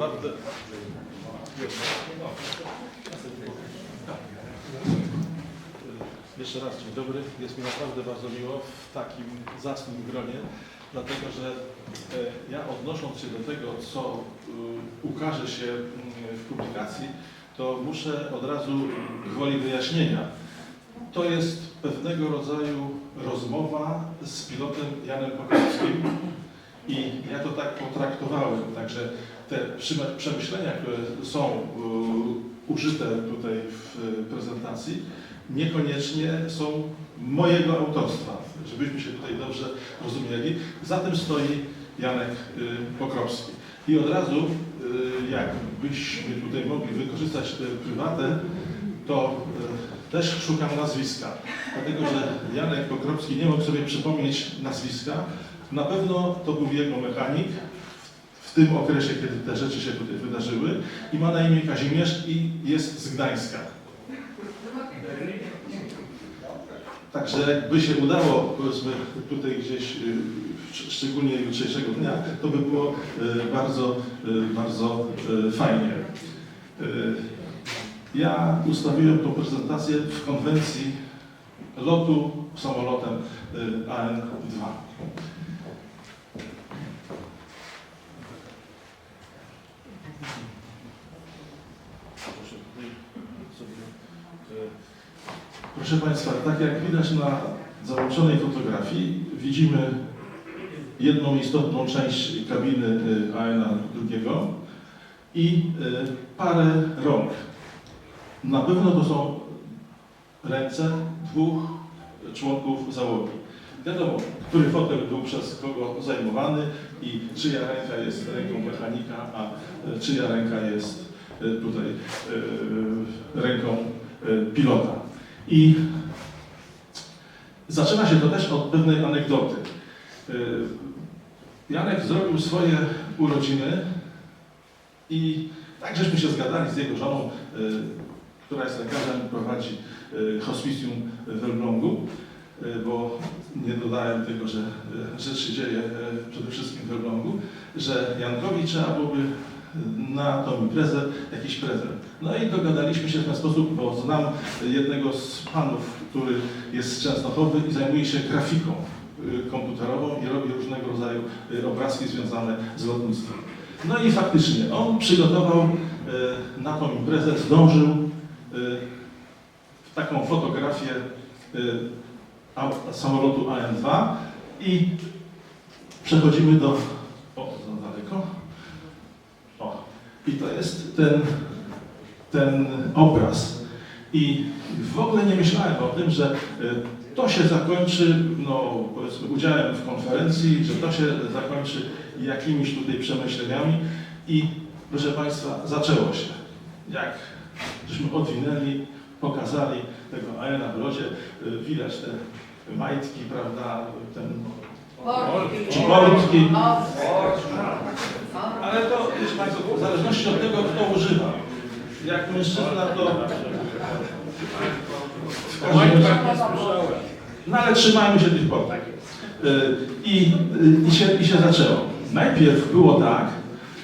naprawdę... Jeszcze raz dzień dobry. Jest mi naprawdę bardzo miło w takim zacnym gronie, dlatego że e, ja odnosząc się do tego, co y, ukaże się w publikacji, to muszę od razu gwoli wyjaśnienia. To jest pewnego rodzaju rozmowa z pilotem Janem Pokowskim i ja to tak potraktowałem. Także te przemyślenia, które są użyte tutaj w y, prezentacji, niekoniecznie są mojego autorstwa, żebyśmy się tutaj dobrze rozumieli. Za tym stoi Janek y, Pokropski. I od razu, y, jakbyśmy tutaj mogli wykorzystać tę prywatę, to też szukam nazwiska. Dlatego, że Janek Pokropski nie mógł sobie przypomnieć nazwiska. Na pewno to był jego mechanik w tym okresie, kiedy te rzeczy się tutaj wydarzyły i ma na imię Kazimierz i jest z Gdańska. Także jakby się udało, powiedzmy, tutaj gdzieś, y, szcz- szczególnie jutrzejszego dnia, to by było y, bardzo, y, bardzo fajnie. Ja ustawiłem tą prezentację w konwencji lotu samolotem y, AN-2. Proszę sobie, y, Proszę Państwa, tak jak widać na załączonej fotografii, widzimy jedną istotną część kabiny y, AN drugiego i y, parę rąk. Na pewno to są ręce dwóch członków załogi. Wiadomo, który fotel był przez kogo zajmowany i czyja ręka jest ręką mechanika, a y, czyja ręka jest y, tutaj y, ręką pilota. I zaczyna się to też od pewnej anegdoty. Janek zrobił swoje urodziny i tak żeśmy się zgadali z jego żoną, która jest lekarzem, prowadzi hospicjum w Elblągu, bo nie dodałem tego, że rzecz się dzieje y, przede wszystkim w Elblągu, że Jankowi trzeba byłoby na tą imprezę jakiś prezent. No i dogadaliśmy się w ten sposób, bo znam jednego z panów, który jest z Częstochowy i zajmuje się grafiką y, komputerową i robi różnego rodzaju obrazki związane z lotnictwem. No i faktycznie on przygotował na tą imprezę, zdążył taką fotografię samolotu AM2 i przechodzimy do... O, za daleko. O, i to jest ten, ten obraz. I w ogóle nie myślałem o tym, że y, to się zakończy, no powiedzmy, udziałem w konferencji, że to się zakończy jakimiś tutaj przemyśleniami i proszę Państwa, zaczęło się. Jak żeśmy odwinęli, pokazali tego Aena w locie, y, widać te majtki, prawda, ten Portki. portki, O, ale to, wiecie Państwo, w zależności od tego, kto używa. Jak mężczyzna, to... No ale trzymajmy się tych portek. Y, I, y, i, się, I się zaczęło. Najpierw było tak,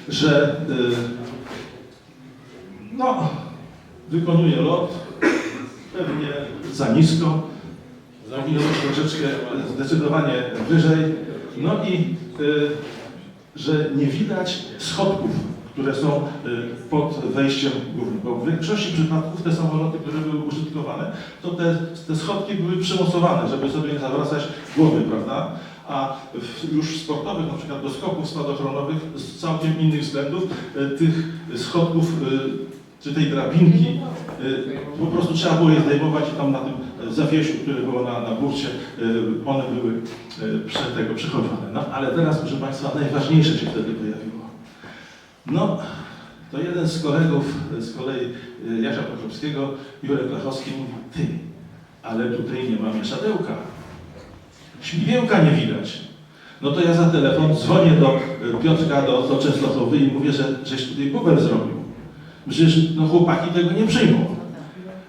że no, wykonuje lot, pewnie za nisko, powinno być troszeczkę zdecydowanie wyżej, no i y, że nie widać schodków, które są y, pod wejściem głównym. Bo w większości przypadków te samoloty, które były użytkowane, to te, te schodki były przymocowane, żeby sobie nie zawracać głowy, prawda? A już w sportowych, na przykład do skoków spadochronowych, z całkiem innych względów, y, tych schodków czy tej drabinki y, po prostu trzeba było je zdejmować i tam na tym zawiesiu, który było na, na burcie, y, one były y, prze tego przechowywane. No ale teraz, proszę Państwa, najważniejsze się wtedy pojawiło. No, to jeden z kolegów z kolei Jasia Pokropskiego, Jurek Lachowski mówi, ty, ale tutaj nie ma mieszadełka. Śmigiełka nie widać. No to ja za telefon dzwonię do Piotrka, do, do Częstochowy i mówię, że żeś tutaj bubel zrobił. Przecież no, chłopaki tego nie przyjmą.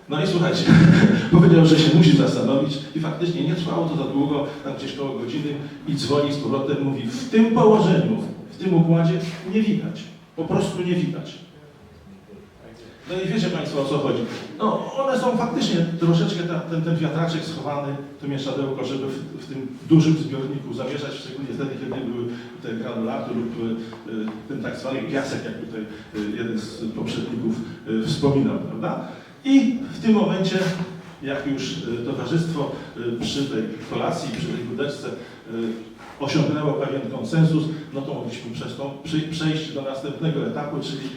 No i słuchajcie, powiedział, że się musi zastanowić i faktycznie nie trwało to za długo, tam gdzieś koło godziny i dzwoni z powrotem, mówi w tym położeniu, w tym układzie nie widać. Po prostu nie widać. No i wiecie Państwo o co chodzi. No, one są faktycznie troszeczkę ta, ten, ten wiatraczek schowany, to mieszadełko, żeby w, w tym dużym zbiorniku zamieszać, szczególnie wtedy, kiedy były te granulaty lub y, ten tak zwany piasek, jak tutaj y, jeden z poprzedników y, wspominał, prawda? I w tym momencie, jak już y, towarzystwo y, przy tej kolacji, przy tej budeczce y, osiągnęło pewien konsensus, no to mogliśmy przez to przejść do następnego etapu, czyli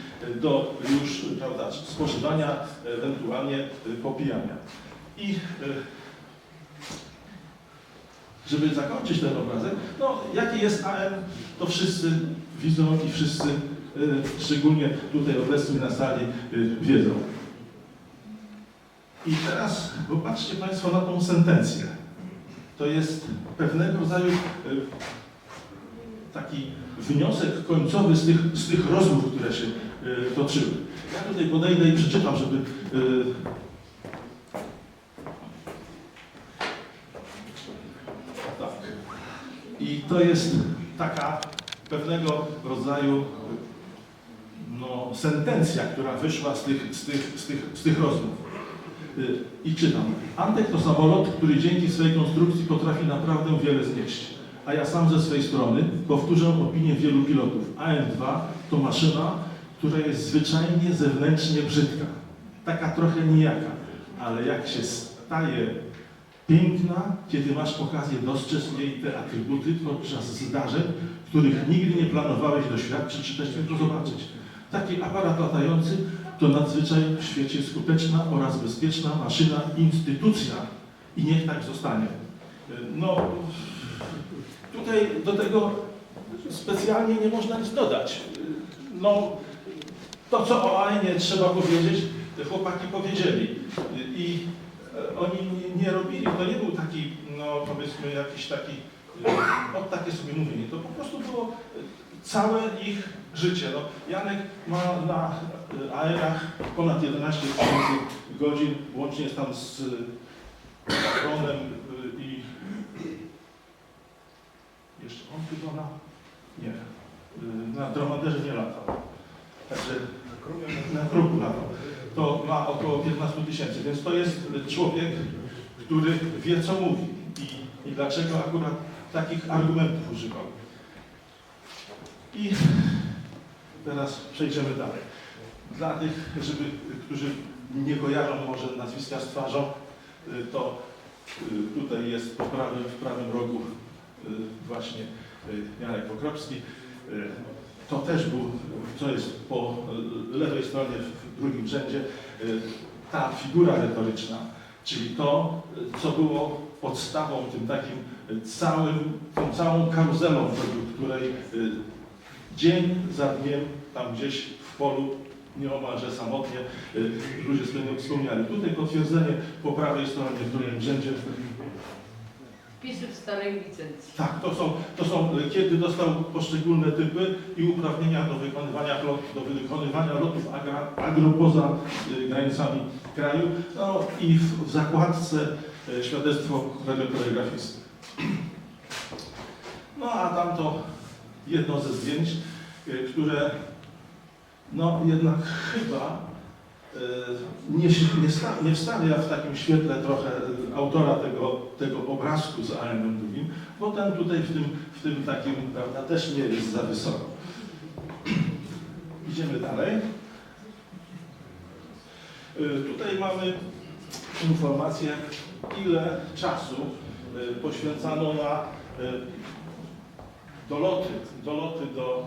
do już prawda, spożywania, ewentualnie popijania. I żeby zakończyć ten obrazek, no jaki jest AM, to wszyscy widzą i wszyscy, szczególnie tutaj obecni na sali, wiedzą. I teraz popatrzcie Państwo na tą sentencję. To jest pewnego rodzaju y, taki wniosek końcowy z tych, z tych rozmów, które się y, toczyły. Ja tutaj podejdę i przeczytam, żeby. y, Tak. I to jest taka pewnego rodzaju no, sentencja, która wyszła z tych, z tych, z tych, z tych rozmów. Y, I czytam. Antek to samolot, który dzięki swej konstrukcji potrafi naprawdę wiele znieść. A ja sam ze swej strony powtórzę opinię wielu pilotów. AM-2 to maszyna, która jest zwyczajnie zewnętrznie brzydka. Taka trochę nijaka. Ale jak się staje piękna, kiedy masz okazję dostrzec jej te atrybuty podczas zdarzeń, których nigdy nie planowałeś doświadczyć czy też tylko zobaczyć. Taki aparat latający to nadzwyczaj w świecie skuteczna oraz bezpieczna maszyna, instytucja i niech tak zostanie. No, tutaj do tego specjalnie nie można nic dodać. No, to co o AINie trzeba powiedzieć, chłopaki powiedzieli. I e, oni nie, robili, to nie był taki, no powiedzmy jakiś taki, e, o takie sobie mówienie, to po prostu było całe ich życie. No, Janek ma na e, AR-ach ponad 11 tysięcy godzin, łącznie jest tam z e, Ronem e, i jeszcze on chyba na, nie, na dromaderze nie latał. Także na kruku latał. To ma około 15 tysięcy, więc to jest człowiek, który wie co mówi i, i dlaczego akurat takich argumentów używał. I teraz przejdziemy dalej. Dla tych, żeby, którzy nie kojarzą może nazwiska z twarzą, y, to y, tutaj jest po prawym, w prawym rogu y, właśnie Janek Pokropski. To też był, co jest po lewej stronie w drugim rzędzie, ta figura retoryczna, czyli to, co było podstawą, tym takim całym, tą całą karuzelą, według której dzień za dniem tam gdzieś w polu nieomalże samotnie y, ludzie sobie wspomniali. Tutaj potwierdzenie po prawej stronie w drugim rzędzie. Wpisy w starej licencji. Tak, to są, to są kiedy dostał poszczególne typy i uprawnienia do wykonywania, lot, do wykonywania lotów agra, agro poza y, granicami kraju. No i w, w zakładce y, świadectwo radiokoreografisty. No a tamto jedno ze zdjęć, y, które no jednak chyba y, nie, nie, nie wstawia w takim świetle trochę y, autora tego, tego obrazku z AM drugim, bo ten tutaj w tym, w tym takim, prawda, też nie jest za wysoko. Idziemy dalej. Tutaj mamy informację, ile czasu poświęcano na doloty, doloty do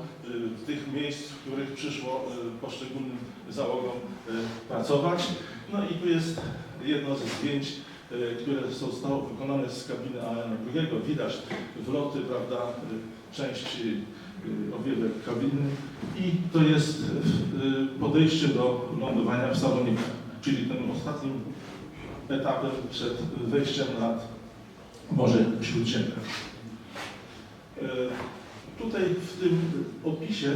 y, tych miejsc, w których przyszło y, poszczególnym załogom y, pracować. No i tu jest jedno ze zdjęć, y, które zostało wykonane z kabiny AN2. Widać wloty, prawda, y, części y, kabiny i to jest y, podejście do lądowania w salonikach, czyli tym ostatnim etapem przed wejściem nad Morze Śródziemne. E, Tutaj w tym opisie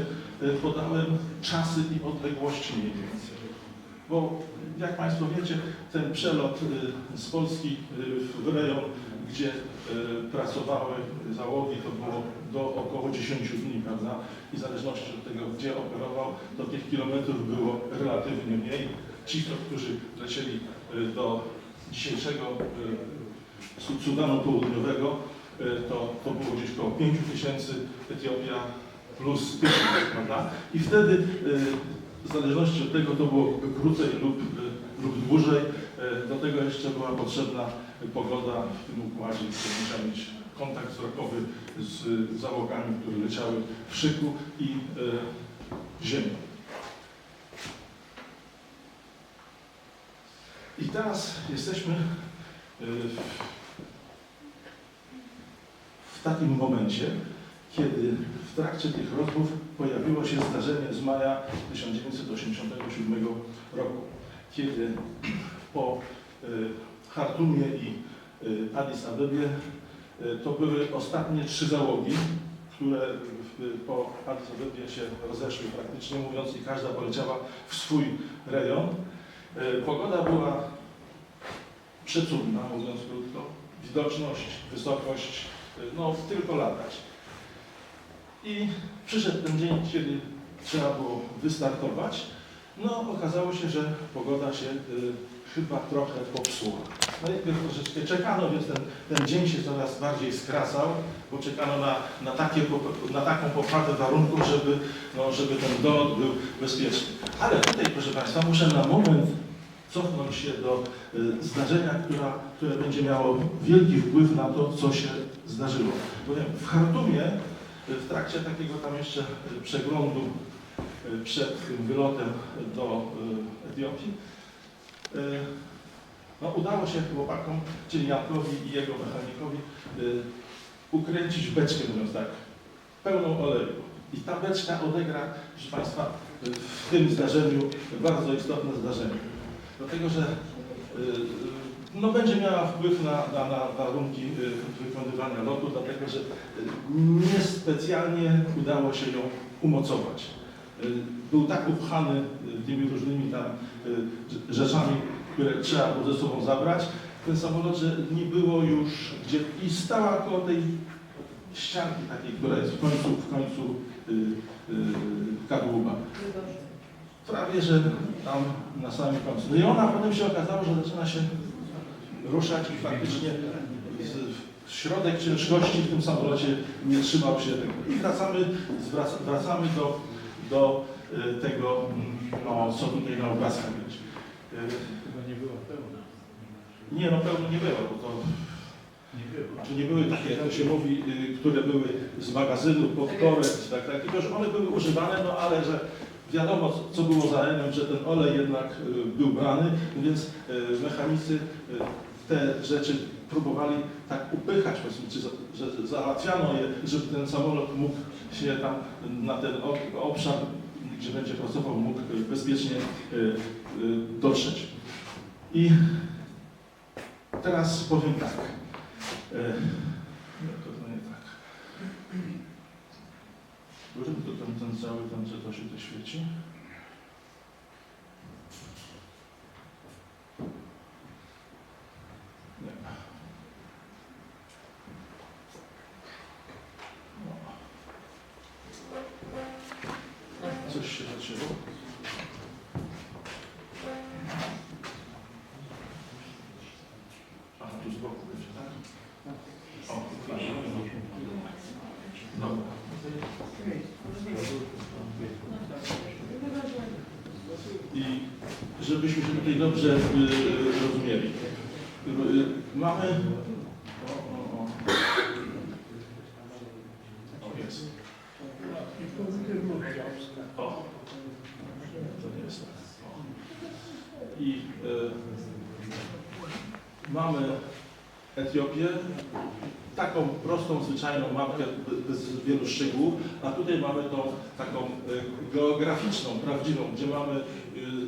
e, podałem czasy i odległości mniej więcej. Bo jak Państwo wiecie, ten przelot e, z Polski w rejon, gdzie pracowały załogi, to było do około 10 dni, prawda? I w zależności od tego, gdzie operował, to tych kilometrów było relatywnie mniej. Ci, którzy lecieli do dzisiejszego Su- Sudanu Południowego, to, to było gdzieś około 5 tysięcy, Etiopia plus 1000, prawda? I wtedy y, w zależności od tego to było krócej lub, y, lub dłużej. Do tego jeszcze była potrzebna pogoda w tym układzie, gdzie musiał mieć kontakt wzrokowy z załogami, które leciały w szyku i ziemią. I teraz jesteśmy y, w takim momencie, kiedy w trakcie tych rozmów pojawiło się zdarzenie z maja 1987 roku, kiedy po y, Chartumie i y, Addis Abebie y, to były ostatnie trzy załogi, które po Addis Abebie się rozeszły praktycznie mówiąc i każda poleciała w swój rejon. Pogoda była przecudna, mówiąc krótko. Widoczność, wysokość, no tylko latać. I przyszedł ten dzień, kiedy trzeba było wystartować. No, okazało się, że pogoda się y, chyba trochę popsuła. Najpierw troszeczkę czekano, więc ten, ten dzień się coraz bardziej skracał, bo czekano na, na, takie, na taką poprawę warunków, żeby, no, żeby ten dolot był bezpieczny. Ale tutaj, proszę Państwa, muszę na moment cofnąć się do y, zdarzenia, która, które będzie miało wielki wpływ na to, co się zdarzyło. W Chartumie, w trakcie takiego tam jeszcze przeglądu y, przed tym wylotem do y, Etiopii, y, no, udało się chłopakom, czyli Jankowi i jego mechanikowi, ukręcić beczkę, mówiąc tak, pełną oleju. I ta beczka odegra, proszę Państwa, w tym zdarzeniu bardzo istotne zdarzenie. Dlatego, że no, będzie miała wpływ na, na, na warunki y, wykonywania lotu, dlatego że y, niespecjalnie udało się ją umocować. Y, Był tak upchany tymi różnymi tam rzeczami, które trzeba było ze sobą zabrać, ten samolot, że nie było już gdzie i stała koło tej ścianki takiej, która jest w końcu, w końcu y, y, kadłuba prawie że tam na samym końcu. No i ona potem się okazało, że zaczyna się ruszać i faktycznie środek ciężkości w tym samolocie nie trzymał się tego. I wracamy, wracamy do, do y, tego, mm, no, co tutaj na obrazkach. Y, Chyba nie była pełna. Nie, no pełno nie było, bo to Nie było. Znaczy nie były takie, jak to się mówi, y, które były z magazynu, pod korek, tak, tak, tylko że one były używane, no ale że wiadomo, co- było za enem, że ten olej jednak y, był brany, więc mechanicy te rzeczy próbowali tak upychać, powiedzmy, że załatwiano je, żeby ten samolot mógł się tam na ten obszar, gdzie będzie pracował, mógł bezpiecznie y, y, dotrzeć. I teraz powiem tak. E, to nie tak. Który to ten, ten cały, tam co to się to świeci? Tutaj dobrze y, rozumieli. Y, mamy. O, o, o. o jest. O. To jest. O. I y, mamy Etiopię, taką prostą, zwyczajną mapkę bez wielu szczegółów, a tutaj mamy tą taką y, geograficzną, prawdziwą, gdzie mamy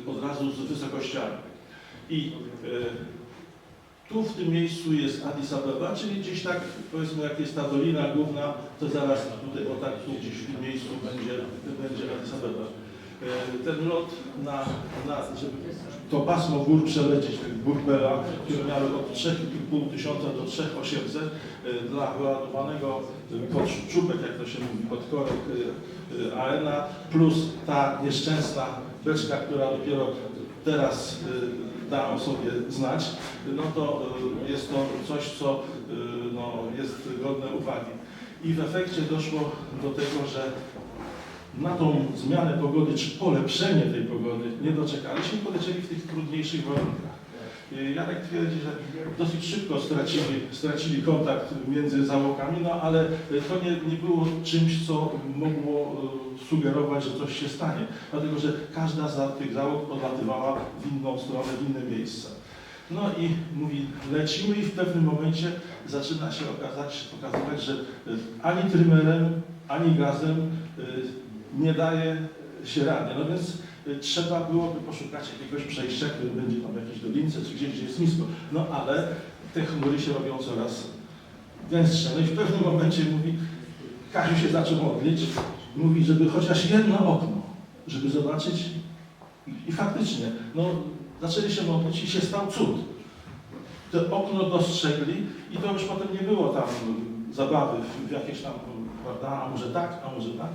y, od razu z wysokościami. I y, tu w tym miejscu jest Addis Abeba, czyli gdzieś tak, powiedzmy, jak jest ta dolina główna, to zaraz tutaj, o tak, tu gdzieś w tym miejscu będzie, będzie Addis Abeba. E, ten lot na, na żeby to pasmo gór przelecieć, tych gór Bela, które miały od 3,5 tysiąca do 3,800 e, dla wyładowanego e, pod czubek, jak to się mówi, pod korek e, AENA, plus ta nieszczęsna beczka, która dopiero teraz da o sobie znać, no to jest to coś, co no, jest godne uwagi. I w efekcie doszło do tego, że na tą zmianę pogody, czy polepszenie tej pogody nie doczekaliśmy polecieli w tych trudniejszych warunkach. I Jarek twierdzi, że dosyć szybko stracili, stracili kontakt między załogami, no ale to nie, nie było czymś, co mogło e, sugerować, że coś się stanie, dlatego że każda z tych załóg odlatywała w inną stronę, w inne miejsca. No i mówi, lecimy i w pewnym momencie zaczyna się okazać, że e, ani trymerem, ani gazem nie daje się rady. No więc y, trzeba byłoby poszukać jakiegoś przejścia, które będzie tam w jakiejś dolince, czy gdzieś, gdzie jest nisko. No ale te chmury się robią coraz gęstsze. No i w pewnym momencie mówi, Kaziu się zaczął modlić, mówi, żeby chociaż jedno okno, żeby zobaczyć i, faktycznie, no zaczęli się modlić i się stał cud. To okno dostrzegli i to już potem nie było tam zabawy w jakieś tam, prawda, a może tak, a może tak.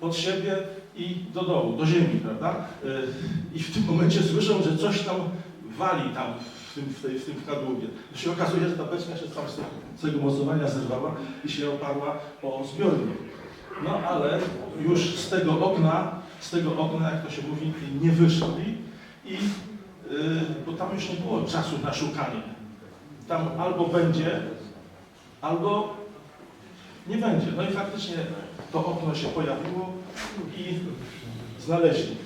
Od siebie i do dołu, do ziemi, prawda? Y, I w tym momencie słyszą, że coś tam wali tam w tym, w tej, w tym kadłubie. To się okazuje, że ta beczka się tam z tego- mocowania zerwała i się oparła o zbiornik. No ale już z tego okna, z tego okna, jak to się mówi, nie wyszli i y, bo tam już nie było czasu na szukanie. Tam albo będzie, albo nie będzie. No i faktycznie to okno się pojawiło i znaleźli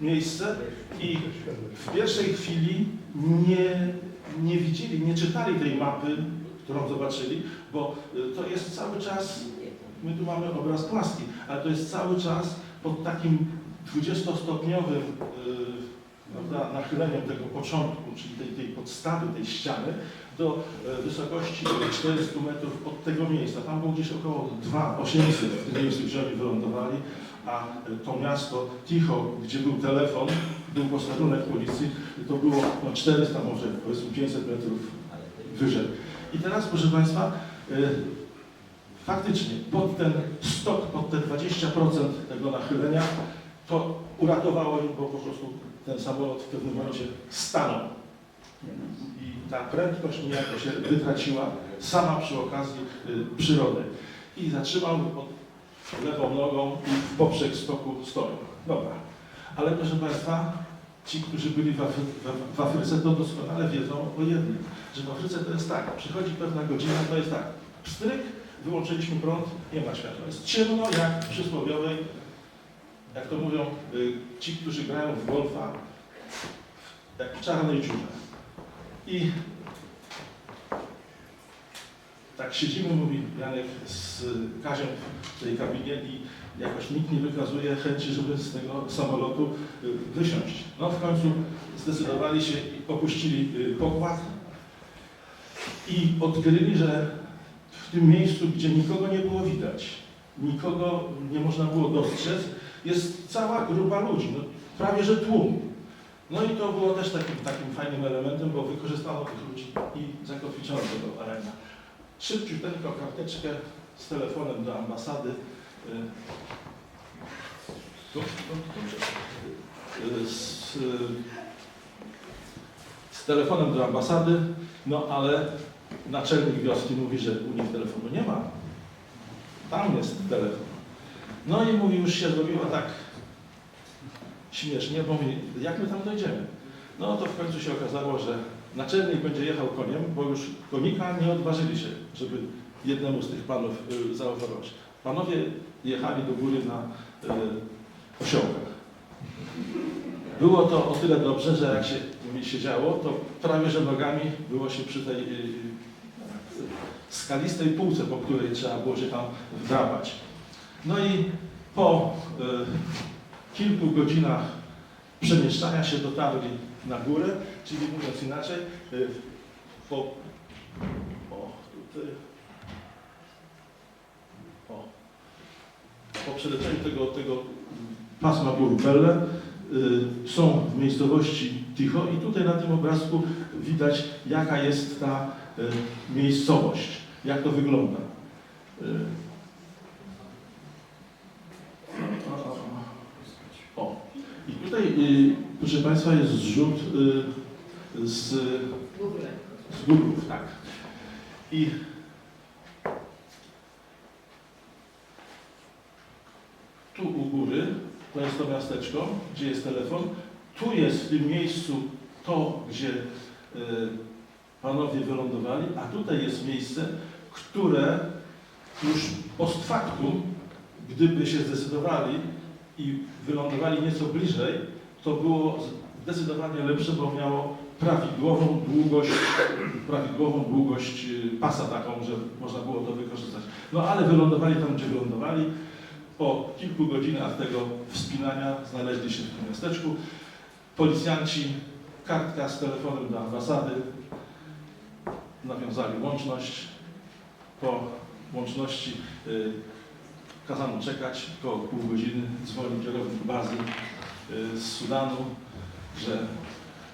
miejsce i w pierwszej chwili nie, nie widzieli, nie czytali tej mapy, którą zobaczyli, bo y, to jest cały czas, my tu mamy obraz płaski, ale to jest cały czas pod takim 20-stopniowym y, prawda, nachyleniem tego początku, czyli tej, tej podstawy, tej ściany, do e, wysokości 400 metrów od tego miejsca. Tam było gdzieś około 2800 w tym miejscu, gdzie oni wylądowali, a e, to miasto Ticho, gdzie był telefon, był posterunek policji, to było no, 400, może powiedzmy 500 metrów wyżej. I teraz, proszę Państwa, e, faktycznie pod ten stok, pod te 20% tego nachylenia, to uratowało im, bo po prostu ten samolot w pewnym momencie stanął. I ta prędkość niejako się wytraciła sama przy okazji y, przyrody. I zatrzymał lewą nogą i w poprzek stoku stoją. Dobra. Ale proszę Państwa, ci, którzy byli w, Afry w Afryce, to doskonale wiedzą o jednym, że w Afryce to jest tak, przychodzi pewna godzina, to jest tak, pstryk, wyłączyliśmy prąd, nie ma światła. Jest ciemno jak w przysłowiowej, jak to mówią y, ci, którzy grają w golfa, jak w czarnej dziurze. I tak siedzimy, mówi Janek z Kaziem w tej kabinie i jakoś nikt nie wykazuje chęci, żeby z tego samolotu y, wysiąść. No w końcu zdecydowali się i opuścili y, pokład i odkryli, że w tym miejscu, gdzie nikogo nie było widać, nikogo nie można było dostrzec, jest cała grupa ludzi, no, prawie że tłum. No i to było też takim, takim fajnym elementem, bo wykorzystano tych ludzi i zakotwiczono tego arena. Szybciuteńko karteczkę z telefonem do ambasady. y, tu, y, Z, y, z telefonem do ambasady, no ale naczelnik wioski mówi, że u nich telefonu nie ma. Tam jest telefon. No i mówi, już się zrobiło tak śmiesznie, bo mówi, jak my tam dojdziemy? No to w końcu się okazało, że naczelnik będzie jechał koniem, bo już konika nie odważyli się, żeby jednemu z tych panów y, zaoferować. Panowie jechali do góry na y. Było to o tyle dobrze, że jak się mi się działo, to prawie że nogami było się przy tej y, y, skalistej półce, po której trzeba było się tam wdrapać. No i po y, kilku godzinach przemieszczania się dotarli na górę, czyli mówiąc inaczej, y, po, o, tutaj, o, po przeleczeniu tego, tego pasma gór Pelle y, są w miejscowości Ticho i tutaj na tym obrazku widać jaka jest ta y, miejscowość, jak to wygląda O, i tutaj, y, proszę Państwa, jest zrzut y, z, z górów, tak. I tu u góry, to jest to miasteczko, gdzie jest telefon. Tu jest w tym miejscu to, gdzie y, panowie wylądowali, a tutaj jest miejsce, które już post factum, gdyby się zdecydowali i wylądowali nieco bliżej, to było zdecydowanie lepsze, bo miało prawidłową długość, prawidłową długość y, pasa taką, że można było to wykorzystać. No ale wylądowali tam, gdzie wylądowali. Po kilku godzinach tego wspinania znaleźli się w tym miasteczku. Policjanci, kartka z telefonem do ambasady, nawiązali łączność. Po łączności y, kazano czekać około pół godziny. Dzwonił kierownik bazy y, z Sudanu, że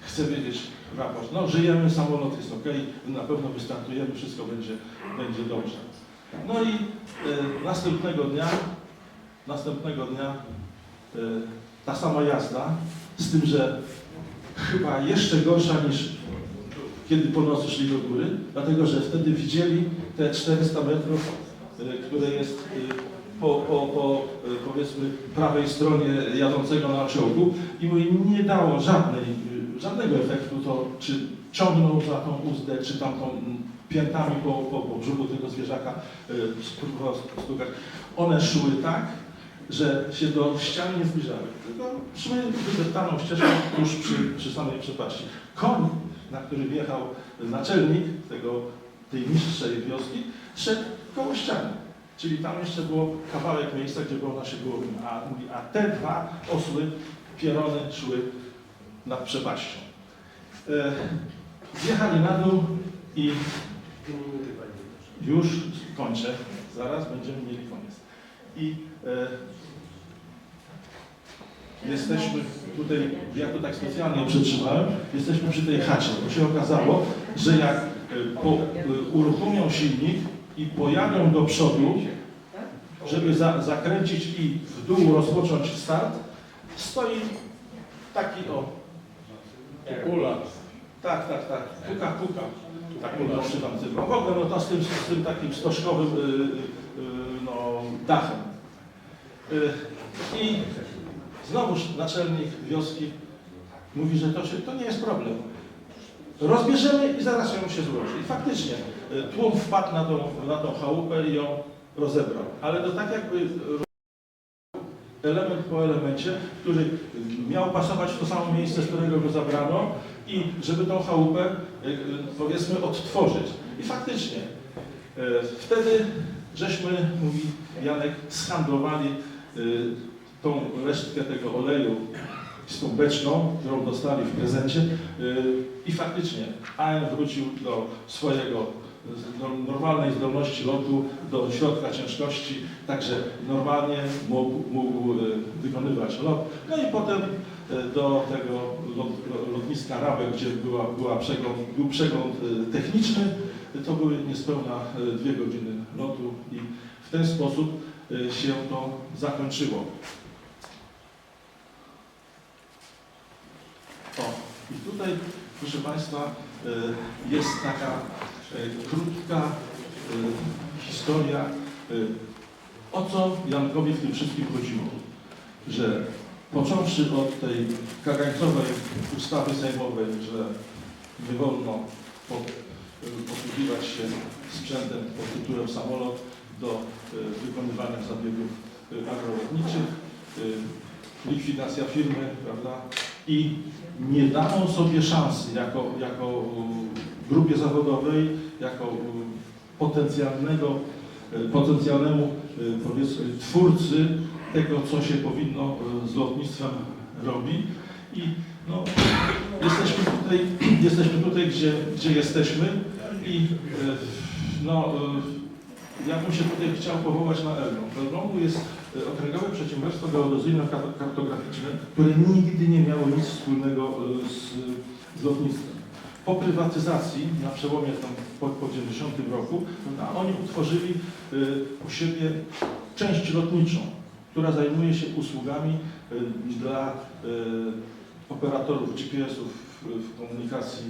chce wiedzieć raport. No żyjemy, samolot jest ok, na pewno wystartujemy, wszystko będzie, będzie dobrze. No i y, następnego dnia, następnego dnia y, ta sama jazda, z tym, że chyba jeszcze gorsza niż kiedy po nocy szli do góry, dlatego że wtedy widzieli te 400 metrów, które jest po, po, po y, powiedzmy prawej stronie jadącego na osiołku i mu nie dało żadnej, y, żadnego efektu to, czy ciągnął za tą uzdę, czy tam tą mm, piętami po, po, po brzuchu tego zwierzaka y, spróbował stukać. One szły tak, że się do ściany nie zbliżały, tylko szły wydeptaną ścieżką tuż przy, przy samej przepaści. Koń, na którym jechał naczelnik tego, tej niższej wioski, szedł koło ściany. Czyli tam jeszcze było kawałek miejsca, gdzie było nasze głowy. A, a te dwa osły, pierony szły nad przepaścią. E, zjechali na dół i już kończę. Zaraz będziemy mieli koniec. I e, jesteśmy tutaj, ja to tak specjalnie przetrzymałem, jesteśmy przy tej chacie, bo się okazało, że jak e, po, e, uruchomią silnik i pojadą do przodu, żeby za, zakręcić i w dół rozpocząć start, stoi taki o, Ula. tak, tak, tak, puka, puka, tak ula używam tego. W ogóle no to z tym, z tym takim stożkowym y, y, y, no, dachem. Y, I znowuż naczelnik wioski mówi, że to, to nie jest problem. Rozbierzemy i zaraz ją się złoży. I faktycznie tłum wpadł na tą, na tą chałupę i ją rozebrał. Ale to tak jakby element po elemencie, który miał pasować w to samo miejsce, z którego go zabrano i żeby tą chałupę y, y, powiedzmy odtworzyć. I faktycznie y, wtedy żeśmy, mówi Janek, zhandlowali y, tą resztkę tego oleju z tą beczką, którą dostali w prezencie y, i faktycznie AM wrócił do swojego normalnej zdolności lotu, do środka ciężkości, także normalnie mógł, mógł y, wykonywać lot. No i potem y, do tego lot- lotniska Rabek, gdzie była, była przegląd, był przegląd y, techniczny, to były niespełna dwie godziny lotu i w ten sposób się to zakończyło. O, i tutaj, proszę Państwa, jest taka krótka y, historia, y, o co Jankowi w tym wszystkim chodziło. Że począwszy od tej kagańcowej ustawy sejmowej, że nie wolno po, posługiwać się sprzętem pod tytułem samolot do wykonywania zabiegów agrolotniczych, likwidacja firmy, prawda? I nie dano sobie szansy jako, jako grupie zawodowej, jako y, potencjalnego, y, potencjalnemu y, twórcy tego, co się powinno y, z lotnictwem robi. I no, jesteśmy tutaj, jesteśmy tutaj gdzie, gdzie jesteśmy i no, ja bym się tutaj chciał powołać na Elbląg. W Elblągu jest Okręgowe Przedsiębiorstwo Geodezyjno-Kartograficzne, które nigdy nie miało nic wspólnego z, z lotnictwem. Po prywatyzacji, na przełomie tam po, po 90 roku, a oni utworzyli e, u siebie część lotniczą, która zajmuje się usługami e, dla e, operatorów GPS-ów w, komunikacji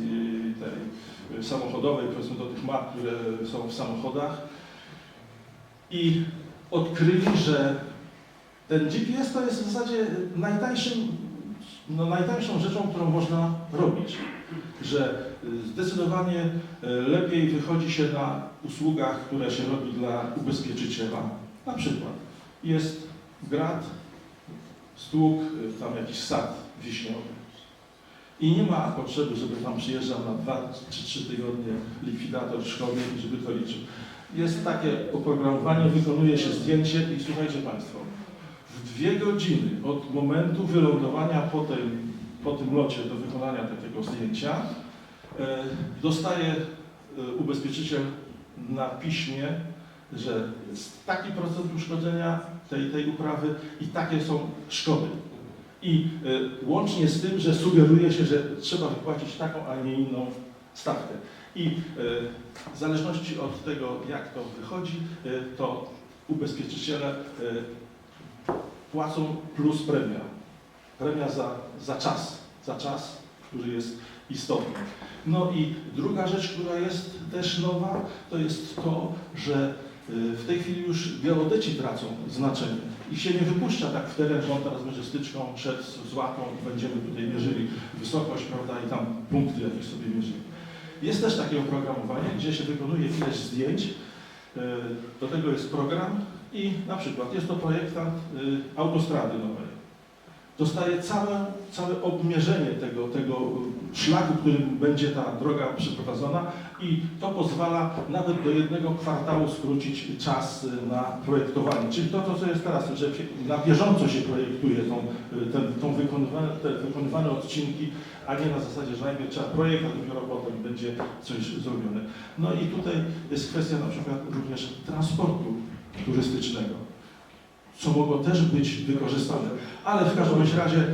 tej samochodowej, powiedzmy do tych map, które są w samochodach. I odkryli, że ten GPS to jest w zasadzie najtańszym, no najtańszą rzeczą, którą można robić. Że y, zdecydowanie y, lepiej wychodzi się na usługach, które się robi dla ubezpieczyciela. Na przykład jest grad, stłuk, y, tam jakiś sad wiśniowy. I nie ma potrzeby, żeby tam przyjeżdżał na dwa czy trzy tygodnie likwidator szkoły i żeby to liczył. Jest takie oprogramowanie, wykonuje się zdjęcie i słuchajcie Państwo, w dwie godziny od momentu wylądowania po tym, po tym locie do wykonania takiego zdjęcia e, dostaje e, ubezpieczyciel na piśmie, że jest taki procent uszkodzenia tej, tej uprawy i takie są szkody. I e, łącznie z tym, że sugeruje się, że trzeba wypłacić taką, a nie inną stawkę. I e, w zależności od tego, jak to wychodzi, to ubezpieczyciele płacą plus premia. Premia za, za czas, za czas, który jest istotny. No i druga rzecz, która jest też nowa, to jest to, że y, w tej chwili już geodeci tracą znaczenie i się nie wypuszcza tak w teren, że on teraz będzie styczką szedł z łapą i będziemy tutaj mierzyli wysokość, prawda, i tam punkty jakieś sobie mierzyli. Jest też takie oprogramowanie, gdzie się wykonuje ileś zdjęć, y, do tego jest program i na przykład jest to projektant y, autostrady nowej. Dostaje całe, całe obmierzenie tego, tego szlaku, którym będzie ta droga przeprowadzona i to pozwala nawet do jednego kwartału skrócić czas y, na projektowanie. Czyli to, to co jest teraz, że na bieżąco się projektuje tą, y, tą wykonywane, te wykonywane odcinki, a nie na zasadzie, że najpierw trzeba projekt, a dopiero potem będzie coś zrobione. No i tutaj jest kwestia na przykład również transportu turystycznego, co mogło też być wykorzystane. Ale w każdym razie e,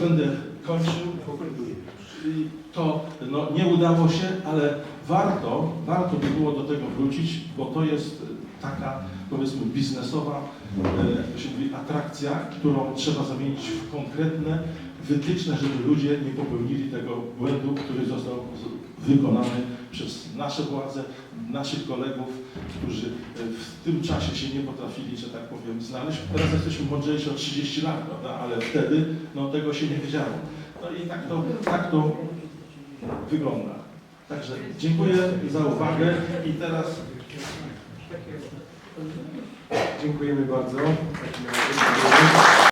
będę kończył. I To no, nie udało się, ale warto, warto by było do tego wrócić, bo to jest taka powiedzmy biznesowa e, atrakcja, którą trzeba zamienić w konkretne wytyczne, żeby ludzie nie popełnili tego błędu, który został wykonany przez nasze władze, naszych kolegów, którzy e, w tym czasie się nie potrafili, że tak powiem, znaleźć. Teraz jesteśmy mądrzejsi o 30 lat, prawda? ale wtedy no, tego się nie wiedziało. No i tak to, tak to wygląda. Także dziękuję za uwagę i teraz Dziękujemy bardzo.